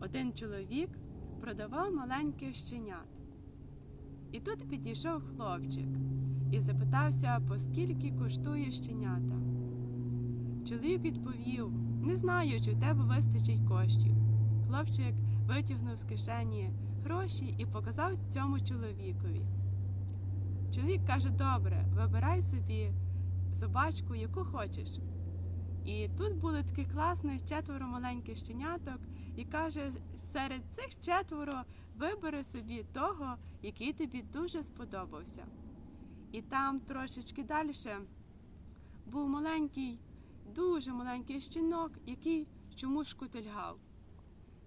один чоловік продавав маленьких щенят. І тут підійшов хлопчик і запитався, по скільки коштує щенята. Чоловік відповів: Не знаю, чи в тебе вистачить коштів. Хлопчик витягнув з кишені гроші і показав цьому чоловікові. Чоловік каже: Добре, вибирай собі собачку, яку хочеш. І тут були таких класних четверо маленьких щеняток, і каже: серед цих четверо вибери собі того, який тобі дуже сподобався. І там трошечки далі був маленький, дуже маленький щінок, який чомусь шкутильгав.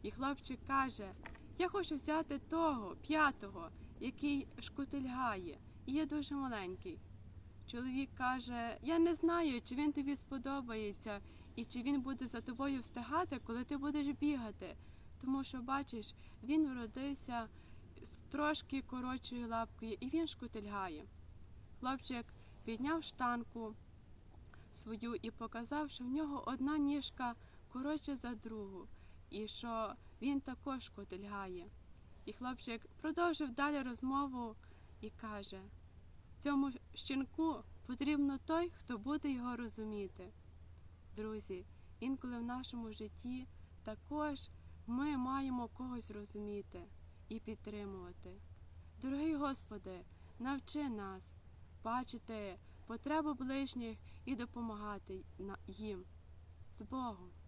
І хлопчик каже: Я хочу взяти того, п'ятого, який шкутильгає, і є дуже маленький. Чоловік каже: Я не знаю, чи він тобі сподобається, і чи він буде за тобою встигати, коли ти будеш бігати. Тому що, бачиш, він вродився з трошки коротшою лапкою, і він шкутильгає. Хлопчик підняв штанку свою і показав, що в нього одна ніжка коротша за другу, і що він також шкутильгає. І хлопчик продовжив далі розмову і каже: цьому щенку потрібно той, хто буде його розуміти. Друзі, інколи в нашому житті також ми маємо когось розуміти і підтримувати. Дорогий Господи, навчи нас бачити потребу ближніх і допомагати їм з Богом.